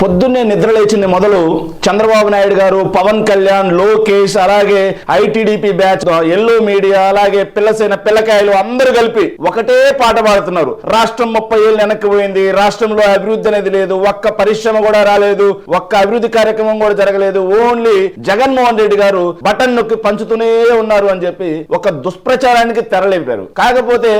పొద్దున్నే నిద్ర లేచింది మొదలు చంద్రబాబు నాయుడు గారు పవన్ కళ్యాణ్ లోకేష్ అలాగే ఐటీడీపీ బ్యాచ్ ఎల్లో మీడియా అలాగే పిల్లసైన పిల్లకాయలు అందరూ కలిపి ఒకటే పాట పాడుతున్నారు. రాష్ట్రం ముప్పై ఏళ్ళు వెనక్కి పోయింది. రాష్ట్రంలో అభివృద్ధి అనేది లేదు. ఒక్క పరిశ్రమ కూడా రాలేదు. ఒక్క అభివృద్ధి కార్యక్రమం కూడా జరగలేదు. ఓన్లీ జగన్మోహన్ రెడ్డి గారు బటన్ నొక్కి పంచుతూనే ఉన్నారు అని చెప్పి ఒక దుష్ప్రచారానికి తెరలేపారు. కాకపోతే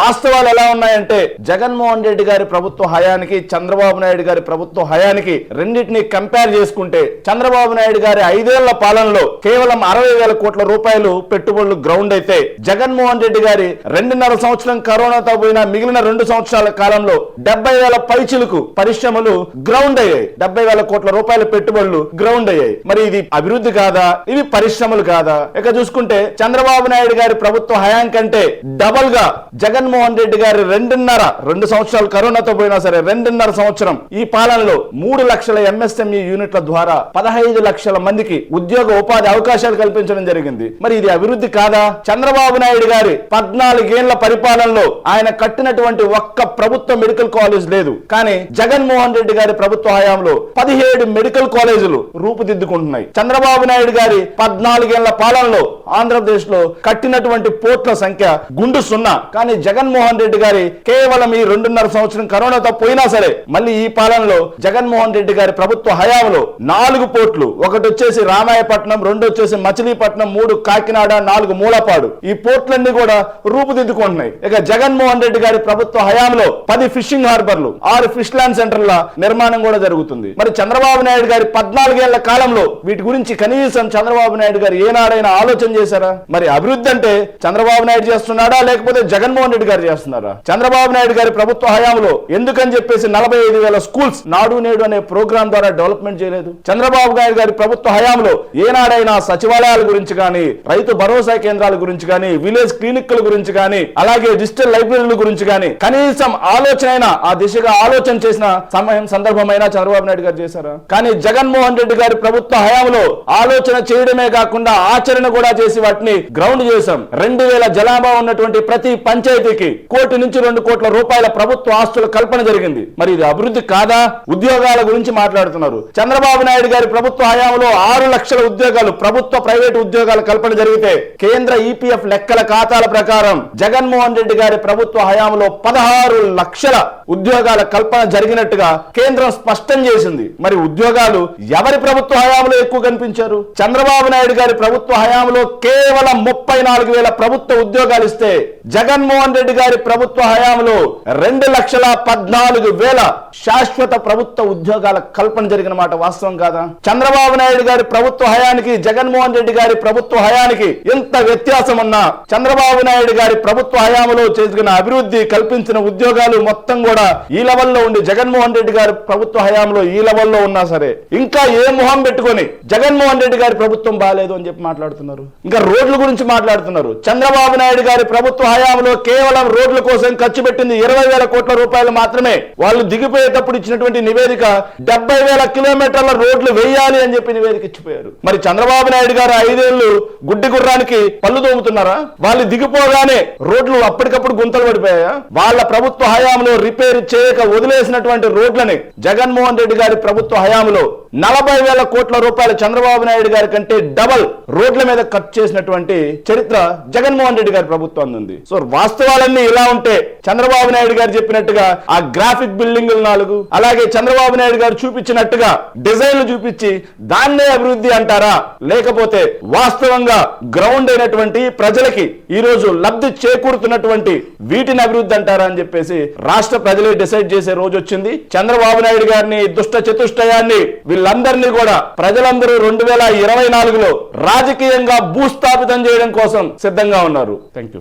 వాస్తవాలు ఎలా ఉన్నాయంటే జగన్మోహన్ రెడ్డి గారి ప్రభుత్వ హయానికి చంద్రబాబు నాయుడు గారి ప్రభుత్వ హయానికి రెండింటిని కంపేర్ చేసుకుంటే చంద్రబాబు నాయుడు గారి ఐదేళ్ళ పాలనలో కేవలం అరవై వేల కోట్ల రూపాయలు పెట్టుబడులు గ్రౌండ్ అయితే జగన్మోహన్ రెడ్డి గారి రెండున్నర సంవత్సరం కరోనాతో పోయిన మిగిలిన రెండు సంవత్సరాల కాలంలో డెబ్బై వేల పైచులకు పరిశ్రమలు గ్రౌండ్ అయ్యాయి. డెబ్బై వేల కోట్ల రూపాయల పెట్టుబడులు గ్రౌండ్ అయ్యాయి. మరి ఇది అభివృద్ధి కాదా? ఇవి పరిశ్రమలు కాదా? ఇక చూసుకుంటే చంద్రబాబు నాయుడు గారి ప్రభుత్వ హయాం కంటే డబల్గా జగన్మోహన్ రెడ్డి గారి రెండున్నర రెండు సంవత్సరాలు కరోనాతో పోయినా సరే రెండున్నర సంవత్సరం ఈ పాలనలో మూడు మూడు లక్షల ఎంఎస్ఎంఈ యూనిట్ల ద్వారా పదహైదు లక్షల మందికి ఉద్యోగ ఉపాధి అవకాశాలు కల్పించడం జరిగింది. మరి ఇది అభివృద్ధి కాదా? చంద్రబాబు నాయుడు గారి పద్నాలుగేళ్ళ పరిపాలనలో ఆయన కట్టినటువంటి ఒక్క ప్రభుత్వ మెడికల్ కాలేజ్ లేదు. కానీ జగన్మోహన్ రెడ్డి గారి ప్రభుత్వ హయాంలో పదిహేడు మెడికల్ కాలేజీలు రూపుదిద్దుకుంటున్నాయి. చంద్రబాబు నాయుడు గారి పద్నాలుగేళ్ళ పాలనలో ఆంధ్రప్రదేశ్లో కట్టినటువంటి పోర్ట్ల సంఖ్య గుండు సున్నా. కానీ జగన్మోహన్ రెడ్డి గారి కేవలం ఈ రెండున్నర సంవత్సరం కరోనాతో పోయినా సరే మళ్ళీ ఈ పాలనలో జగన్మోహన్ రెడ్డి గారి ప్రభుత్వ హయాంలో నాలుగు పోర్ట్లు. ఒకటి వచ్చేసి రామాయపట్నం రెండు వచ్చేసి మచిలీపట్నం మూడు కాకినాడ నాలుగు మూలపాడు. ఈ పోర్ట్లన్నీ కూడా రూపుదిద్దుకుంటున్నాయి. ఇక జగన్మోహన్ రెడ్డి గారి ప్రభుత్వ హయాంలో పది ఫిషింగ్ హార్బర్లు ఆరు ఫిష్ ల్యాండ్ సెంటర్ల నిర్మాణం కూడా జరుగుతుంది. మరి చంద్రబాబు నాయుడు గారి పద్నాలుగేళ్ళ కాలంలో వీటి గురించి కనీసం చంద్రబాబు నాయుడు గారు ఏనాడైనా ఆలోచన చేశారా? మరి అభివృద్ధి అంటే చంద్రబాబు నాయుడు చేస్తున్నాడా లేకపోతే జగన్మోహన్ రెడ్డి గారు చేస్తున్నారా? చంద్రబాబు నాయుడు గారి ప్రభుత్వ హయాంలో ఎందుకని చెప్పేసి నలభై ఐదు వేల స్కూల్స్ నాడు నేడు అనే ప్రోగ్రాం ద్వారా డెవలప్మెంట్ చేయలేదు. చంద్రబాబు నాయుడు గారి ప్రభుత్వ హయాంలో ఏనాడైనా సచివాలయాల గురించి కానీ రైతు భరోసా కేంద్రాల గురించి కానీ విలేజ్ క్లినిక్ల గురించి కానీ అలాగే డిజిటల్ లైబ్రరీల గురించి కానీ కనీసం ఆలోచన అయినా ఆ దిశగా ఆలోచన చేసిన సమయం సందర్భమైనా చంద్రబాబు నాయుడు గారు చేశారా? కానీ జగన్మోహన్ రెడ్డి గారి ప్రభుత్వ హయాంలో ఆలోచన చేయడమే కాకుండా ఆచరణ కూడా చేసి వాటిని గ్రౌండ్ చేశాం. రెండు వేల జనాభా ఉన్నటువంటి ప్రతి పంచాయతీకి కోటి నుంచి రెండు కోట్ల రూపాయల ప్రభుత్వ ఆస్తుల కల్పన జరిగింది. మరి ఇది అభివృద్ధి కాదా? ఉద్యోగాల గురించి మాట్లాడుతున్నారు. చంద్రబాబు నాయుడు గారి ప్రభుత్వ హయాంలో ఆరు లక్షల ఉద్యోగాలు ప్రభుత్వ ప్రైవేటు ఉద్యోగాల కల్పన జరిగితే కేంద్ర ఈపీఎఫ్ లెక్కల ఖాతాల ప్రకారం జగన్మోహన్ రెడ్డి గారి ప్రభుత్వ హయాంలో పదహారు లక్షల ఉద్యోగాల కల్పన జరిగినట్టుగా కేంద్రం స్పష్టం చేసింది. మరి ఉద్యోగాలు ఎవరి ప్రభుత్వ హయాంలో ఎక్కువ కనిపించారు? చంద్రబాబు నాయుడు గారి ప్రభుత్వ హయాంలో కేవలం ముప్పై నాలుగు వేల ప్రభుత్వ ఉద్యోగాలు ఇస్తే జగన్మోహన్ రెడ్డి గారి ప్రభుత్వ హయాంలో రెండు లక్షల పద్నాలుగు వేల శాశ్వత ప్రభుత్వ ఉద్యోగాల కల్పన జరిగిన మాట వాస్తవం కాదా? చంద్రబాబు నాయుడు గారి ప్రభుత్వ హయానికి జగన్మోహన్ రెడ్డి గారి ప్రభుత్వ హయానికి ఎంత వ్యత్యాసం ఉన్నా చంద్రబాబు నాయుడు గారి ప్రభుత్వ హయాములో చేసిన అభివృద్ధి కల్పించిన ఉద్యోగాలు మొత్తం కూడా ఈ లెవెల్లో ఉండి జగన్మోహన్ రెడ్డి గారి ప్రభుత్వ హయాంలో ఈ లెవెల్లో ఉన్నా సరే ఇంకా ఏ మొహం పెట్టుకొని జగన్మోహన్ రెడ్డి గారి ప్రభుత్వం బాగాలేదు అని చెప్పి మాట్లాడుతున్నారు? ఇంకా రోడ్ల గురించి మాట్లాడుతున్నారు. చంద్రబాబు నాయుడు గారి ప్రభుత్వ హయాంలో కేవలం రోడ్ల కోసం ఖర్చు పెట్టింది ఇరవై వేల కోట్ల రూపాయలు మాత్రమే. వాళ్ళు దిగిపోయేటప్పుడు ఇచ్చినటువంటి నివేదిక డెబ్బై వేల కిలోమీటర్ల రోడ్లు వేయాలి అని చెప్పి నివేదిక ఇచ్చిపోయారు. మరి చంద్రబాబు నాయుడు గారు ఐదేళ్ళు గుడ్డి గుర్రానికి పళ్ళు తోముతున్నారా? వాళ్ళు దిగిపోగానే రోడ్లు అప్పటికప్పుడు గుంతలు పడిపోయాయా? వాళ్ళ ప్రభుత్వ హయాంలో రిపేర్ చేయక వదిలేసినటువంటి రోడ్లని జగన్మోహన్ రెడ్డి గారి ప్రభుత్వ హయాంలో నలభై వేల కోట్ల రూపాయలు చంద్రబాబు నాయుడు గారి కంటే డబల్ రోడ్ల మీద ఖర్చు చేసినటువంటి చరిత్ర జగన్మోహన్ రెడ్డి గారి ప్రభుత్వం ఉంది సో వాస్తవాలన్నీ ఇలా ఉంటే చంద్రబాబు నాయుడు గారు చెప్పినట్టుగా ఆ గ్రాఫిక్ బిల్డింగులు నాలుగు అలాగే చంద్రబాబు నాయుడు గారు చూపించినట్టుగా డిజైన్లు చూపించి దాన్నే అభివృద్ధి అంటారా? లేకపోతే వాస్తవంగా గ్రౌండ్ అయినటువంటి ప్రజలకి ఈ రోజు లబ్ధి చేకూరుతున్నటువంటి వీటిని అభివృద్ధి అంటారా అని చెప్పేసి రాష్ట్ర ప్రజలే డిసైడ్ చేసే రోజు వచ్చింది. చంద్రబాబు నాయుడు గారిని దుష్ట చతుష్టయాన్ని వీళ్ళందరినీ కూడా ప్రజలందరూ రెండు వేల ఇరవై నాలుగులో రాజకీయంగా భూస్థాపితం చేయడం కోసం సిద్ధంగా ఉన్నారు. Thank you